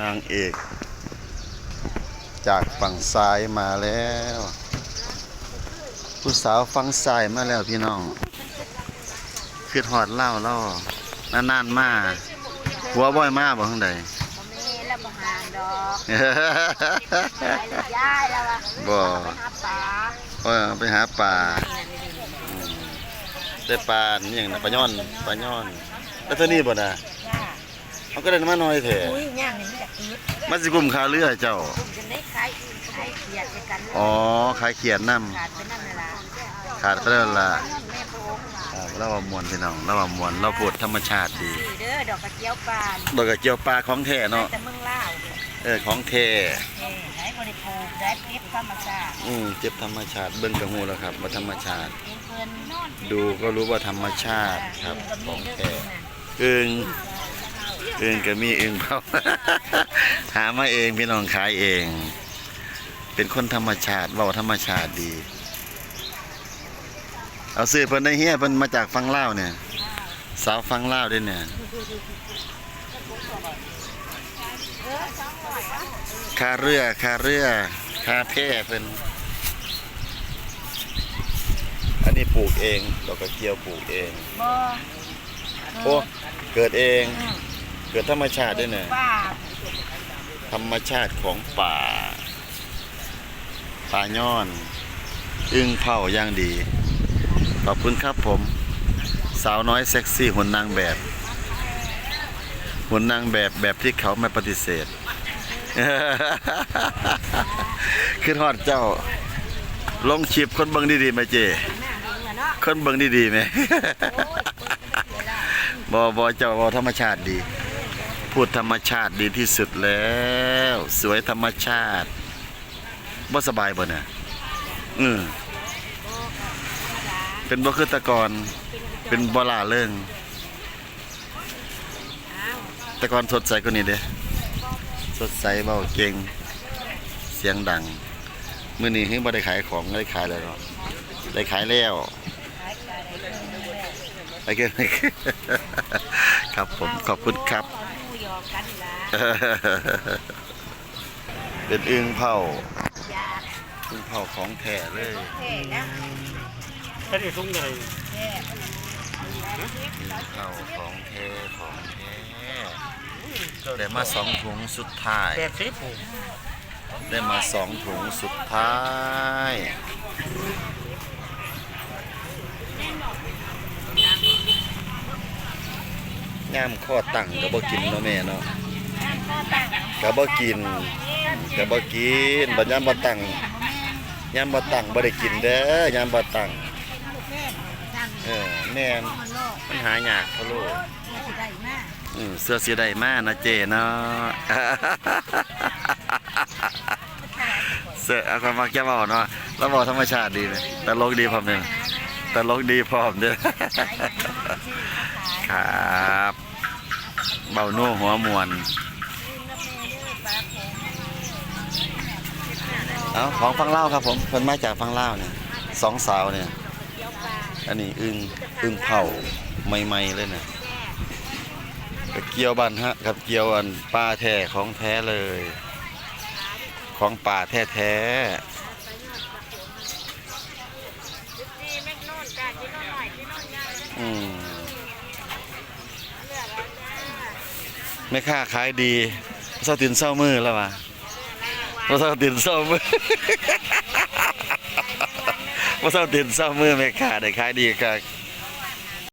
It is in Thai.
นางเอก จากฝั่งซ้ายมาแล้ว ผู้สาวฝั่งซ้ายมาแล้วพี่น้องคือหอดเล่าเล่านานๆมาหัวบ่อยมาบ่ข้างใดบ่มีแล้วบ่ห่างดอกไปแล้วย้ายแล้วว่ะบ่ไปหาปลาเออไปหาปลาอืมได้ปลานี่อย่างนะปลาย่อนปลาย่อน แล้วตัวนี้บ่น่ะ ย่ามันก็ได้มาน้อยแท้อุ้ยย่างนี่มันจะอึดมันสิกุมคาเรือเจ้า ผมจะได้ขายอื่นขายเขียดด้วยกันอ๋อขายเขียนน้ขาดไปนั่นเวลาำขาดไปแล้วล่ะแม่พระองค์ครับเราว่ามวนพี่น้องเราว่ามวนเราพูดธรรมชาติดีนี่เด้อดอกกระเจียวปานโดยกับเจียวปลาของแท้เนาะแต่เมืองลาวเด้อเออของแท้เอ้ได้บ่ได้ปลูกได้เก็บธรรมชาติอืมเจ็บธรรมชาติเบิ่งกระหูแล้วครับว่าธรรมชาติ เองเพิ่นนอนดูก็รู้ว่าธรรมชาติครับก็ขมีองเด้อแท้น่ะอึง อึงก็มีอึงเผาหามาเองพี่น้องขายเอง เป็นคนธรรมชาติเว้าธรรมชาติดี เอาซื้อเพิ่นได้เฮียเพิ่นมาจากฟังลาวเนี่ย สาวฟังลาวด้วยเนี่ยคาเรือคาเรือคาแพร่เพิ่นอันนี้ปลูกเองดอกกระเจียวปลูกเองบ่โอ้เกิดเองอืม เกิดธรรมชาติด้วยเนี่ยป้าธรรมชาติของป่า ป่าย้อน อึ้งเผาอย่างดี ขอบคุณครับผม สาวน้อยเซ็กซี่หุ่นนางแบบหุ่นนางแบบแบบที่เขาไม่ปฏิเสธขึ้นฮอดเจ้า ลงชิปคนเบิงดีๆไหมเจ คนเบิงดีๆไหมบอบอเจ้าบอธรรมชาติดี พูดธรรมชาติดีที่สุดแล้ว สวยธรรมชาติบ่สบายบ่เนี่ยอืมเป็นบ่คือแตะกอนเป็นบ่ล่าเริงอ้าวแตะกอนสดใสกว่านี้เด้สดใสเบาเก่งเสียงดังมื้อนี้เฮงบ่ได้ขายของได้ขายแล้วเนาะได้ขายแล้วขายไก่ได้ครึ่งหนึงแล้วโอเคครับผมขอบคุณครับ เอาหมูยอกันล่ะเป็นอึงเผาอยากอึงเผาของแท้เลยแท้แล้วไม่ได้ทุ่งใหญ่แท้อึงเผาของแท้ของแท้ได้มาสองถุงสุดท้าย แปดสิบผมได้มาสองถุงสุดท้าย ย่ามข้อตั้งก็บ่กินเนาะแม่เนาะก็บ่กินก็บ่กินบัดย่ามบ่ตั้งย่ามบ่ตั้งบ่ได้กินเด้อย่ามบ่ตั้งเออแม่นมันหายากพะโลกได้มากอืมเสื้อเสียได้มานะเจเนาะเสื้อเอาความมักจะบอกเนาะแล้วบอกธรรมชาติดีเลยแต่ลกดีพร้อมเนี่ยแต่ลกดีพร้อมเนี่ยครับ เบาโน่หัวมวนเอาของฟังเล่าครับผมเพิ่นมาจากฟังเล่าเนี่ยสองสาวเนี่ย อันนี้อึงอึงเผาใหม่ๆเลยเนี่ยกับเกี๊ยวบันฮะกับเกี๊ยวอันป้าแท้ของแท้เลย ของป่าแท้แท้ดี แม่ค้าขายดีเศร้าตินเศร้ามือแล้ววะว่ะเศร้าตินเศร้ามือเศร้าตินเศร้ามือแม่ค้าได้ขายดีกับ